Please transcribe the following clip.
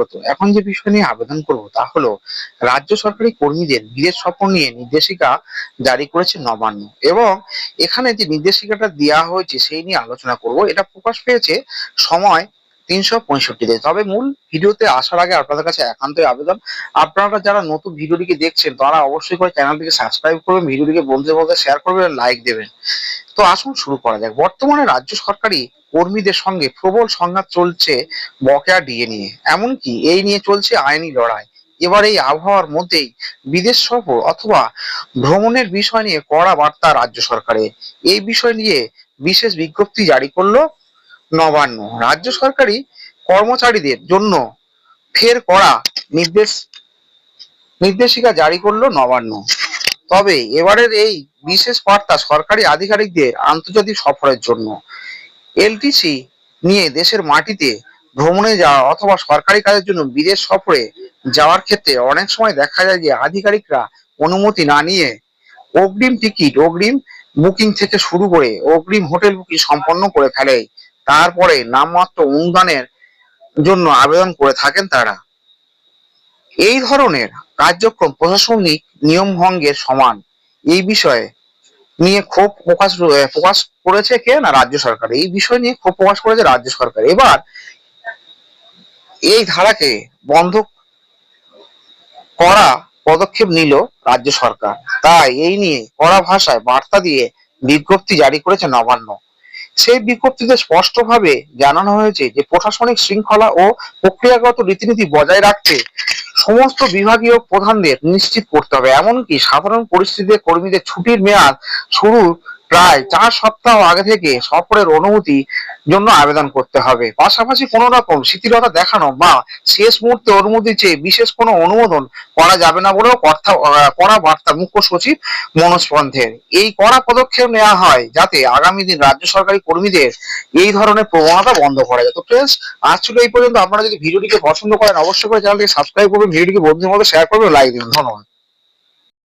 হতো এখন যে বিষয় নিয়ে আবেদন করব তা হলো, রাজ্য সরকারি কর্মীদের বিদেশ সফর নিয়ে নির্দেশিকা জারি করেছে নবান্ন এবং এখানে যে নির্দেশিকাটা দেওয়া হয়েছে সেই নিয়ে আলোচনা করব। এটা প্রকাশ পেয়েছে সময় তিনশো পঁয়ষট্টিতে তবে মূল ভিডিওতে আসার আগে আপনাদের কাছে একান্তই আবেদন। আপনারা যারা নতুন ভিডিওটিকে দেখছেন, তারা অবশ্যই করে চ্যানেলটিকে সাবস্ক্রাইব করবেন, ভিডিওটিকে বন্ধুদের মধ্যে শেয়ার করবেন লাইক দেবেন। তো আসুন শুরু করা যাক। বর্তমানে রাজ্য সরকারি কর্মীদের সঙ্গে প্রবল সংঘাত চলছে বকেয়া ডিএ নিয়ে। এমনকি এই নিয়ে চলছে আইনি লড়াই। এবার এই আবহাওয়ার মধ্যেই বিদেশ সফর অথবা ভ্রমণের বিষয় নিয়ে কড়া বার্তা রাজ্য সরকারের এই বিষয় নিয়ে বিশেষ বিজ্ঞপ্তি জারি করল নবান্ন। রাজ্য সরকারি কর্মচারীদের জন্য ফের করা নির্দেশ, নির্দেশিকা জারি করল নবান্ন। তবে এবারের এই বিশেষ বার্তা সরকারি আধিকারিকদের আন্তর্জাতিক সফরের জন্য। এলটিসি নিয়ে দেশের মাটিতে ভ্রমণে যাওয়া অথবা সরকারি কাজের জন্য বিদেশ সফরে যাওয়ার ক্ষেত্রে অনেক সময় দেখা যায় যে আধিকারিকরা অনুমতি না নিয়ে অগ্রিম টিকিট, অগ্রিম বুকিং থেকে শুরু করে অগ্রিম হোটেল বুকিং সম্পন্ন করে ফেলে। তারপরে নামমাত্র অনুদানের জন্য আবেদন করে থাকেন তারা। এই ধরনের কার্যক্রম প্রশাসনিক নিয়ম ভঙ্গের সমান। এই বিষয়ে নিয়ে ক্ষোভ প্রকাশ প্রকাশ করেছে কে না রাজ্য সরকার? এই বিষয় নিয়ে ক্ষোভ প্রকাশ করেছে রাজ্য সরকার। এবার এই ধারাকে বন্ধ করা পদক্ষেপ নিল রাজ্য সরকার। তাই এই নিয়ে কড়া ভাষায় বার্তা দিয়ে বিজ্ঞপ্তি জারি করেছে নবান্ন। সেই বিজ্ঞপ্তিতে স্পষ্টভাবে জানানো হয়েছে যে প্রশাসনিক শৃঙ্খলা ও প্রক্রিয়াগত রীতিনীতি বজায় রাখতে সমস্ত বিভাগীয় প্রধানদের নিশ্চিত করতে হবে। এমনকি সাধারণ পরিস্থিতিতে কর্মীদের ছুটির মেয়াদ শুরু প্রায় চার সপ্তাহ আগে থেকে সফরের অনুমতি জন্য আবেদন করতে হবে। পাশাপাশি কোনো রকম শিথিলতা দেখানো বা শেষ মুহূর্তে অনুমতি চেয়ে বিশেষ কোনো অনুমোদন করা যাবে না বলেও আহ, কড়া বার্তা মুখ্য সচিব মনোজ পন্থের। এই কড়া পদক্ষেপ নেওয়া হয় যাতে আগামী দিন রাজ্য সরকারি কর্মীদের এই ধরনের প্রবণতা বন্ধ করা যায়। তো ফ্রেন্ডস আজ ছিল এই পর্যন্ত। আপনারা যদি ভিডিওটিকে পছন্দ করেন অবশ্যই করে চ্যানেলটিকে সাবস্ক্রাইব করবেন ভিডিওটিকে বন্ধুদের মধ্যে শেয়ার করবেন লাইক দিন ধন্যবাদ।